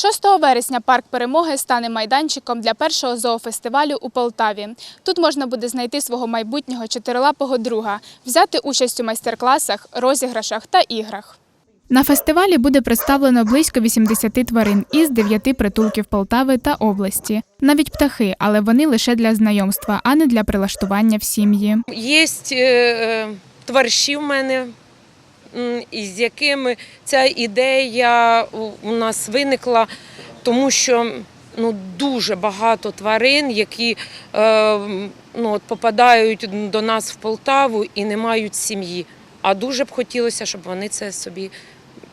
6 вересня парк перемоги стане майданчиком для першого зоофестивалю у Полтаві. Тут можна буде знайти свого майбутнього чотирилапого друга, взяти участь у майстер-класах, розіграшах та іграх. На фестивалі буде представлено близько 80 тварин із 9 притулків Полтави та області. Навіть птахи, але вони лише для знайомства, а не для прилаштування в сім'ї. Є е, товариші в мене, із якими ця ідея у- нас виникла, тому що ну, дуже багато тварин, які е, ну, от попадають до нас в Полтаву і не мають сім'ї. А дуже б хотілося, щоб вони це собі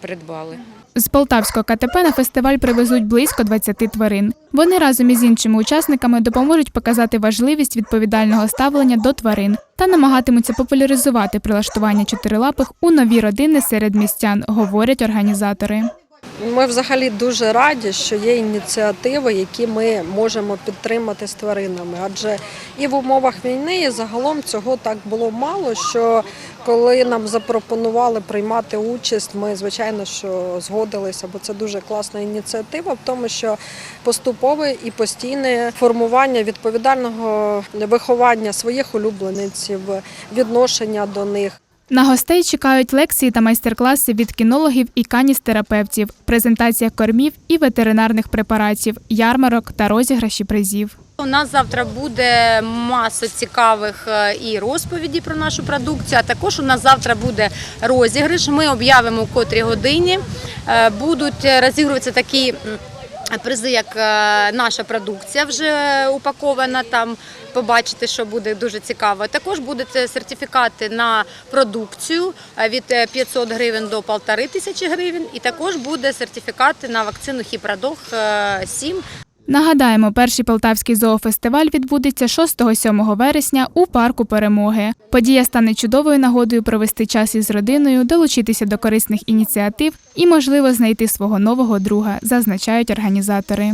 придбали. З полтавського КТП на фестиваль привезуть близько 20 тварин. Вони разом із іншими учасниками допоможуть показати важливість відповідального ставлення до тварин та намагатимуться популяризувати прилаштування чотирилапих у нові родини серед містян, говорять організатори. Ми взагалі дуже раді, що є ініціативи, які ми можемо підтримати з тваринами. Адже і в умовах війни, і загалом цього так було мало. Що коли нам запропонували приймати участь, ми звичайно що згодилися, бо це дуже класна ініціатива, в тому, що поступове і постійне формування відповідального виховання своїх улюбленців, відношення до них. На гостей чекають лекції та майстер-класи від кінологів і каністерапевтів, презентація кормів і ветеринарних препаратів, ярмарок та розіграші призів. У нас завтра буде маса цікавих е, і розповідей про нашу продукцію. А також у нас завтра буде розіграш. Ми об'явимо у котрій годині. Е, Будуть розігруватися такі. Призи, як е, наша продукція вже упакована, там побачите, що буде дуже цікаво. Також будуть е, сертифікати на продукцію е, від е, 500 гривень до 1500 тисячі гривень. І також буде сертифікати на вакцину Хіпродох 7 Нагадаємо, перший полтавський зоофестиваль відбудеться 6-7 вересня у парку Перемоги. Подія стане чудовою нагодою провести час із родиною, долучитися до корисних ініціатив і, можливо, знайти свого нового друга, зазначають організатори.